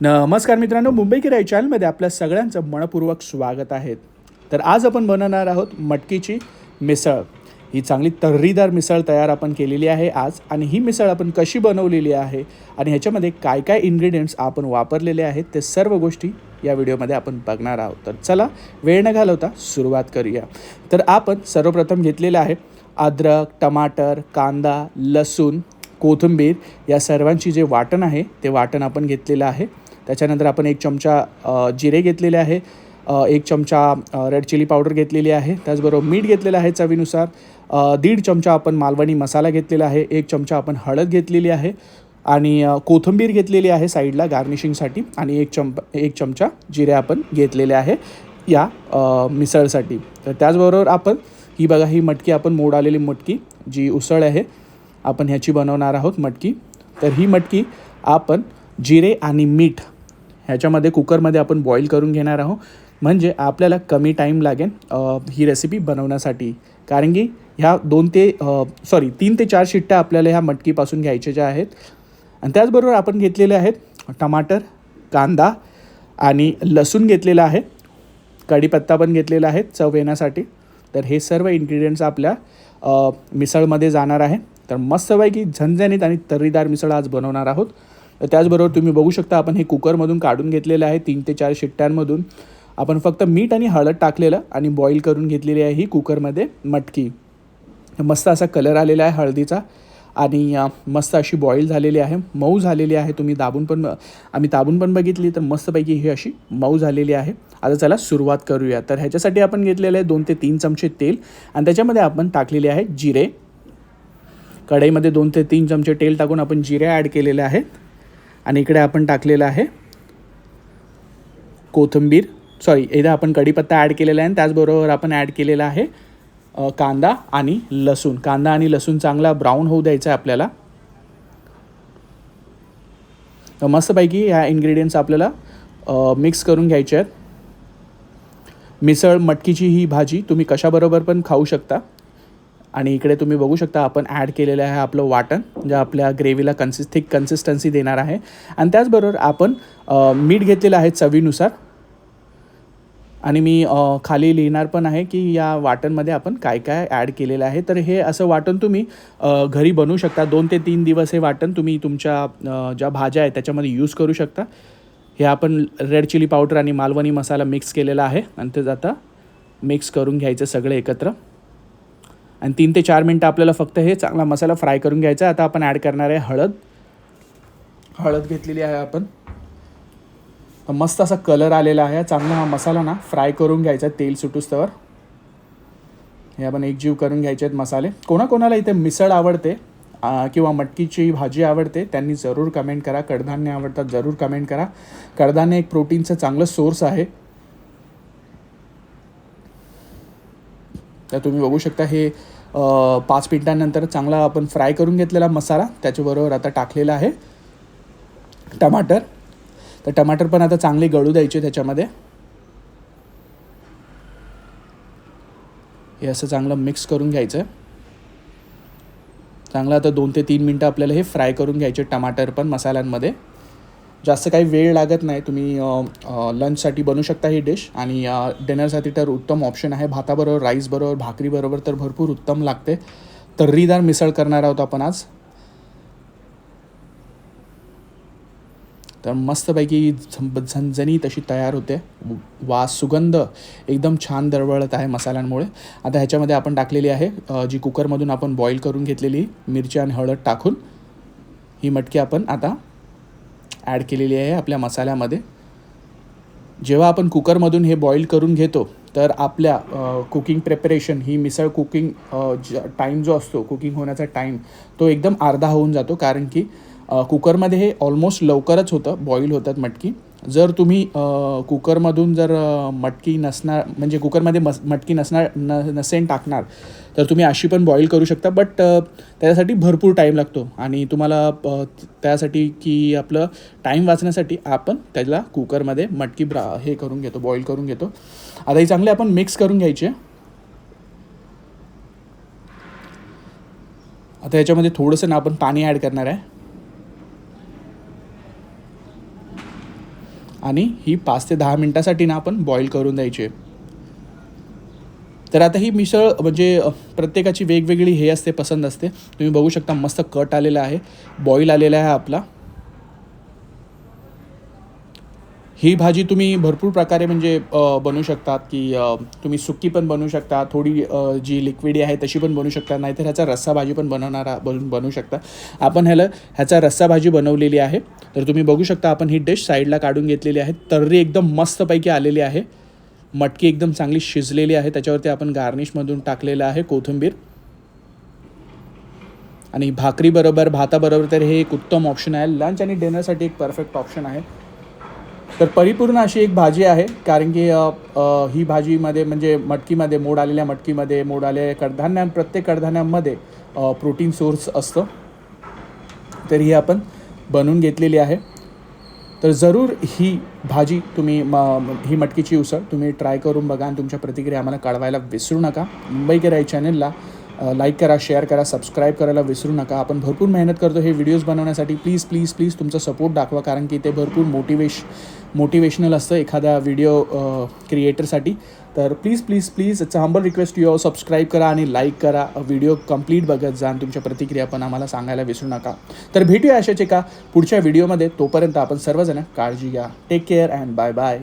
नमस्कार मित्रांनो मुंबई किराई चॅनलमध्ये आपल्या सगळ्यांचं मनपूर्वक स्वागत आहे. तर आज आपण बनवणार आहोत मटकीची मिसळ. ही चांगली तर्रीदार मिसळ तयार आपण केलेली आहे आज आणि ही मिसळ आपण कशी बनवलेली आहे आणि ह्याच्यामध्ये काय काय इन्ग्रेडियंट्स आपण वापरलेले आहेत ते सर्व गोष्टी या व्हिडिओमध्ये आपण बघणार आहोत. तर चला वेळ न घालवता सुरुवात करूया. तर आपण सर्वप्रथम घेतलेलं आहे अद्रक टमाटर कांदा लसूण कोथिंबीर या सर्वांची जे वाटण आहे ते वाटण आपण घेतलेलं आहे. त्याच्यानंतर आपण एक चमचा जिरे घेतलेले आहे एक चमचा रेड चिली पावडर घेतलेली आहे. त्याचबरोबर मीठ घेतलेलं आहे चवीनुसार. दीड चमचा आपण मालवणी मसाला घेतलेला आहे एक चमचा आपण हळद घेतलेली आहे आणि कोथिंबीर घेतलेली आहे साईडला गार्निशिंगसाठी आणि एक चम एक चमचा जिरे आपण घेतलेले आहे या मिसळसाठी. तर त्याचबरोबर आपण ही बघा ही मटकी आपण मोड आलेली मटकी जी उसळ आहे आपण ह्याची बनवणार आहोत मटकी. तर ही मटकी आपण जिरे आणि मीठ ह्याच्यामध्ये कुकरमध्ये आपण बॉईल करून घेणार आहोत. म्हणजे आपल्याला कमी टाईम लागेल ही रेसिपी बनवण्यासाठी. कारण की ह्या दोन ते सॉरी तीन ते चार शिट्ट्या आपल्याला ह्या मटकीपासून घ्यायच्या ज्या आहेत. आणि त्याचबरोबर आपण घेतलेले आहेत टमाटर कांदा आणि लसूण घेतलेला आहे. कढीपत्ता पण घेतलेला आहे चव येण्यासाठी. तर हे सर्व इन्ग्रेडियंट्स आपल्या मिसळमध्ये जाणार आहे. तर मस्तपैकी झणझणीत आणि तर्रीदार मिसळ आज बनवणार आहोत. तर त्याचबरोबर तुम्ही बघू शकता आपण हे कुकरमधून काढून घेतलेलं आहे तीन ते चार शिट्ट्यांमधून. आपण फक्त मीठ आणि हळद टाकलेलं आणि बॉईल करून घेतलेली आहे ही कुकरमध्ये मटकी. मस्त असा कलर आलेला आहे हळदीचा आणि मस्त अशी बॉईल झालेली आहे. मऊ झालेली आहे. तुम्ही दाबून पण आम्ही दाबून पण बघितली तर मस्तपैकी ही अशी मऊ झालेली आहे. आता चला सुरुवात करूया. तर ह्याच्यासाठी आपण घेतलेले आहे दोन ते तीन चमचे तेल आणि त्याच्यामध्ये आपण टाकलेले आहे जिरे. कढईमध्ये दोन ते तीन चमचे तेल टाकून आपण जिरे ॲड केलेले आहेत. आणि इकडे आपण टाकलेलं आहे कोथिंबीर. सॉरी इथे आपण कढीपत्ता ॲड केलेला आहे आणि त्याचबरोबर आपण ॲड केलेला आहे कांदा आणि लसूण. कांदा आणि लसूण चांगला ब्राऊन होऊ द्यायचा आहे आपल्याला. तर मस्तपैकी ह्या इन्ग्रेडियंट्स आपल्याला मिक्स करून घ्यायचे आहेत. मिसळ मटकीची ही भाजी तुम्ही कशाबरोबर पण खाऊ शकता. आणि इकडे तुम्ही बघू शकता आपण ॲड केलेलं आहे आपलं वाटण जे आपल्या ग्रेव्हीला कन्सिस थिक कन्सिस्टन्सी देणार आहे. आणि त्याचबरोबर आपण मीठ घेतलेलं आहे चवीनुसार. आणि मी खाली लिहिणार पण आहे की या वाटणमध्ये आपण काय काय ॲड केलेलं आहे. तर हे असं वाटण तुम्ही घरी बनवू शकता. दोन ते तीन दिवस हे वाटण तुम्ही तुमच्या ज्या भाज्या आहेत त्याच्यामध्ये यूज करू शकता. हे आपण रेड चिली पावडर आणि मालवणी मसाला मिक्स केलेला आहे. आणि ते आता मिक्स करून घ्यायचं सगळे एकत्र. आणि तीन ते चार मिनटं आपल्याला फक्त हे चांगला मसाला फ्राय करून घ्यायचा आहे. आता आपण ॲड करणार आहे हळद. हळद घेतलेली आहे आपण. मस्त असा कलर आलेला आहे. चांगला हा मसाला ना फ्राय करून घ्यायचा तेल सुटूस्तवर हे आपण एकजीव करून घ्यायचे आहेत मसाले. कोणाकोणाला इथे मिसळ आवडते किंवा मटकीची भाजी आवडते त्यांनी जरूर कमेंट करा. कडधान्य आवडतात जरूर कमेंट करा. कडधान्य एक प्रोटीनचं चांगलं सोर्स आहे. तर तुम्ही बघू शकता हे पाच मिनटानंतर चांगला आपण फ्राय करून घेतलेला मसाला त्याच्याबरोबर आता टाकलेला आहे टमाटर. तर टमाटर पण आता चांगले गळू द्यायचे त्याच्यामध्ये. हे असं चांगलं मिक्स करून घ्यायचं. चांगलं आता दोन ते तीन मिनटं आपल्याला हे फ्राय करून घ्यायचे टमाटर पण मसाल्यांमध्ये. जास्त काही वेळ लागत नाही. तुम्ही लंचसाठी बनवू शकता ही डिश आणि डिनरसाठी तर उत्तम ऑप्शन आहे. भाताबरोबर राईसबरोबर भाकरीबरोबर तर भरपूर उत्तम लागते. तर्रीदार मिसळ करणार आहोत आपण आज. तर मस्तपैकी झं झणझणीत अशी तयार होते. वास सुगंध एकदम छान दरवळत आहे मसाल्यांमुळे. आता ह्याच्यामध्ये आपण टाकलेली आहे जी कुकरमधून आपण बॉईल करून घेतलेली मिरची आणि हळद टाकून. ही मटकी आपण आता ॲड केलेली आहे आपल्या मसाल्यामध्ये. जेव्हा आपण कुकरमधून हे बॉईल करून घेतो तर आपल्या कुकिंग प्रेपरेशन ही मिसळ कुकिंग टाईम जो असतो कुकिंग होण्याचा टाईम तो एकदम अर्धा होऊन जातो. कारण की कुकरमध्ये हे ऑलमोस्ट लवकरच होतं बॉईल होतात मटकी. जर तुम्ही कुकरमधून जर मटकी नसणार म्हणजे कुकरमध्ये मस मटकी नसणार न नसेन टाकणार तर तुम्ही अशी पण बॉईल करू शकता. बट त्याच्यासाठी भरपूर टाईम लागतो. आणि तुम्हाला त्यासाठी की आपलं टाईम वाचण्यासाठी आपण त्याला कुकरमध्ये मटकी ब्रा हे करून घेतो बॉईल करून घेतो. आता ही चांगले आपण मिक्स करून घ्यायचे. आता याच्यामध्ये थोडंसं ना आपण पाणी ॲड करणार आहे. आणि ही पाच ते दहा मिनटासाठी ना आपण बॉईल करून द्यायची. तर आता ही मिसळ म्हणजे प्रत्येकाची वेगवेगळी हे असते पसंत असते. तुम्ही बघू शकता मस्त कट आलेला आहे बॉईल आलेला आहे आपला. ही भाजी तुम्ही भरपूर प्रकारे म्हणजे बनवू शकतात की तुम्ही सुक्की पण बनवू शकता थोडी जी लिक्विडी आहे तशी पण बनवू शकता नाहीतर ह्याचा रस्सा भाजी पण बनवणारा बनवून बनवू शकता. आपण ह्याला ह्याचा रस्सा भाजी बनवलेली आहे. तर तुम्ही बघू शकता आपण ही डिश साईडला काढून घेतलेली आहे. तर्री एकदम मस्तपैकी आलेली आहे. मटकी एकदम चांगली शिजलेली आहे. त्याच्यावरती आपण गार्निशमधून टाकलेलं आहे कोथिंबीर. आणि भाकरी बरोबर भाताबरोबर तर हे एक उत्तम ऑप्शन आहे. लंच आणि डिनरसाठी एक परफेक्ट ऑप्शन आहे. तर परिपूर्ण अशी एक भाजी आहे कारण की ही भाजीमध्ये म्हणजे मटकीमध्ये मोड आलेल्या मटकीमध्ये मोड आलेल्या कडधान्या प्रत्येक कडधान्यांमध्ये प्रोटीन सोर्स असतं. तर ही आपण बनवून घेतलेली आहे. तर जरूर ही भाजी तुम्ही म ही मटकीची उसळ तुम्ही ट्राय करून बघा आणि तुमच्या प्रतिक्रिया आम्हाला कळवायला विसरू नका. मुंबईकर या चॅनलला लाईक करा शेअर करा सबस्क्राईब करायला विसरू नका. आपण भरपूर मेहनत करतो हे व्हिडिओज बनवण्यासाठी. प्लीज प्लीज प्लीज तुमचा सपोर्ट दाखवा कारण की ते भरपूर मोटिवेश मोटिवेशनल असतं एखाद्या व्हिडिओ क्रिएटरसाठी तर please please please it's humble request you subscribe करा आणि लाईक करा. व्हिडिओ कंप्लीट बघत जा आणि तुमच्या प्रतिक्रिया पण आम्हाला सांगायला विसरू नका. तर भेटूया अशाच एका पुढच्या व्हिडिओमध्ये तोपर्यंत आपण सर्वजण काळजी घ्या. Take care and bye bye